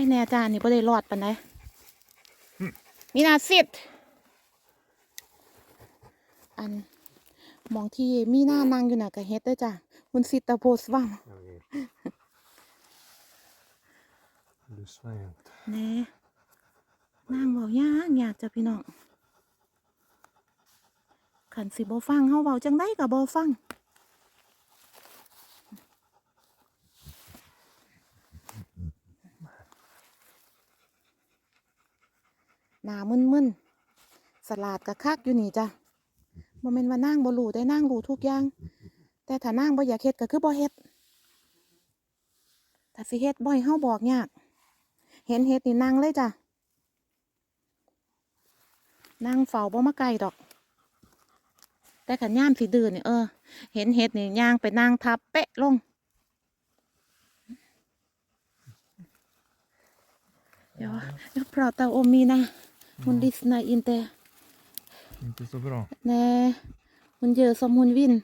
ให้แน่จานนี่บ่ได้รอดปานใดมีนาสิทธิ์อันหมองที่มีหน้านางอยู่น่ะก็เฮ็ดเด้อจ้ะคุณสิทธิ์ตะโพสว่าง Jag vet. Lyssna inte. แหน่นางเว้ายากยากจ้ะพี่น้องขันสิบ่ฟังเฮาเว้าจังไดก็บ่ฟัง นามึนๆสลาดกะคักอยู่นี่จ้ะบ่แม่นว่านั่งบ่รู้ได้นั่งรู้ทุกอย่าง แต่ถ้านั่งบ่อยากเฮ็ดก็คือบ่เฮ็ดถ้าสิเฮ็ดบ่ให้เฮาบอกยาก เห็นเฮ็ดนี่นั่งเลยจ้ะนั่งเฝ้าบ่มาไกลดอก แต่ขันย่ามสิดื้อนี่ยเออ เห็นเฮ็ดนี่ย่างไปนั่งทับเป๊ะลง Ja, jag pratar om mina Hon lyssnar inte. Inte så bra. Nej, hon gör som hon vill.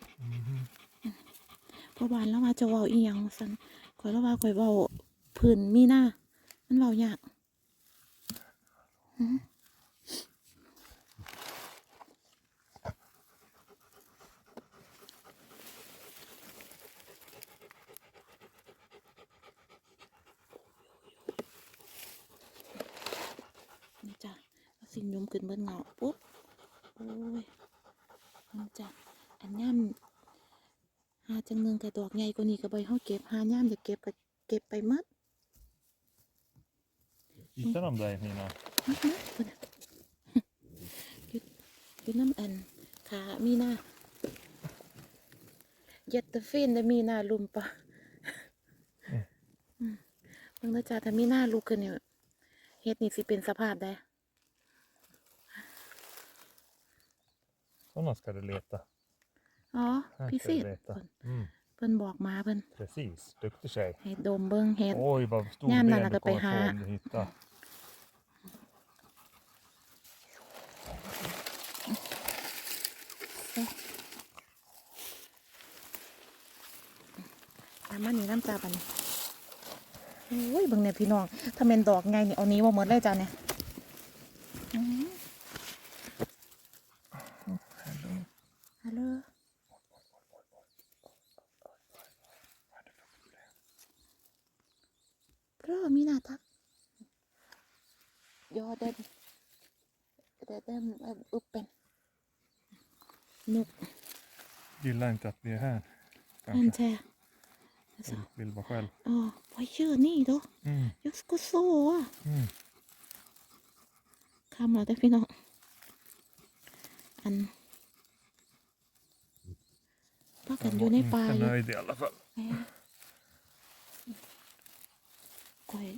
เพราะบ้านแล้วว่าจะเว้าอีหยังสันข่อยแล้วว่าข่อยเว้าพื้นมีหน้า มันเว้ายากหือนี่จ้ะเอา สิ่งยุมขึ้นเบิ้เงาปุ๊บโอ้ยมันจะอันย่ำหาจังเนืองกระดอกใหญ่กว่านี้ก็ไปเฮาเก็บหาย่ำจะเก็บก็เก็บไปหมัด Hittar de dig Nina? มัดมัดพุ่นน่ะอยู่อยู่น้ำอันขามีหน้าเย็ดตะฟินได้มีหน้าลุมปะอืมเบิ่งนะจ๊ะถ้ามีหน้าลุกขึ้นเนี่ยเฮ็ดนี่สิเป็นสภาพได้ Sådana ska du leta. อ๋อ Här พิ ska เศษ du เพิ่ leta. น Mm. เพิ่นบอกมาเพิ่น Precis, duktig tjej. ให้ดมเบิ่งเฮ็ด Oj vad stor Jämna del när du det blir kommer få här. om du hittar. ตามมานี่น้ำตาบัดนโอ้ยเบิ่งเนี่ยพี่น้อง ถ้าเป็นดอกไงเนี่ยเอานี้ว่าหมดเลยจ้ะเนี่ยอื้อ ฮัลโหลเพราะมีหน้าทักยอเดนเดนเดนอุปเป็นนุก Gillar inte att vi är här. อัน Kanske. แช่ Vill, vill vara själv. อ๋อ vad gör ni då Mm. jag ska sova Mm. คำเราได้พี่น้องอันพักกันอยู่ในป่า Inte อยู่ nöjd i alla fall. แหม่ก่อย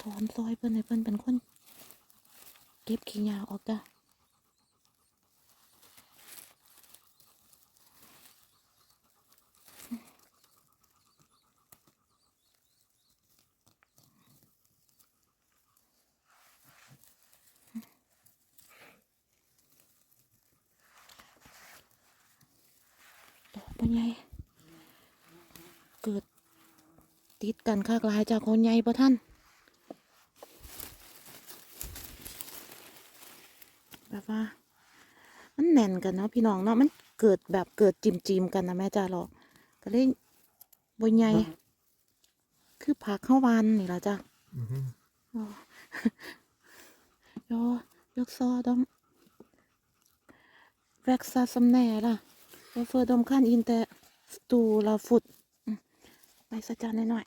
ถอนซอยเพิ่นให้เพิ่นเป็นคนเก็บขี้ยาออกจ้ะ ใหญ่เกิดติดกันคากหลายจากคนใหญ่ปะท่านแบบว่ามันแน่นกันเนาะพี่น้องเนาะมันเกิดแบบเกิดจิมจิมๆกันนะแม่จ้าหรอกก็เลยบนใหญ่คือผักข้าวหวานนี่ละ เฟอร์ดมขั้นอินแต่สตูลาฟุดไปสัจจานหน่อย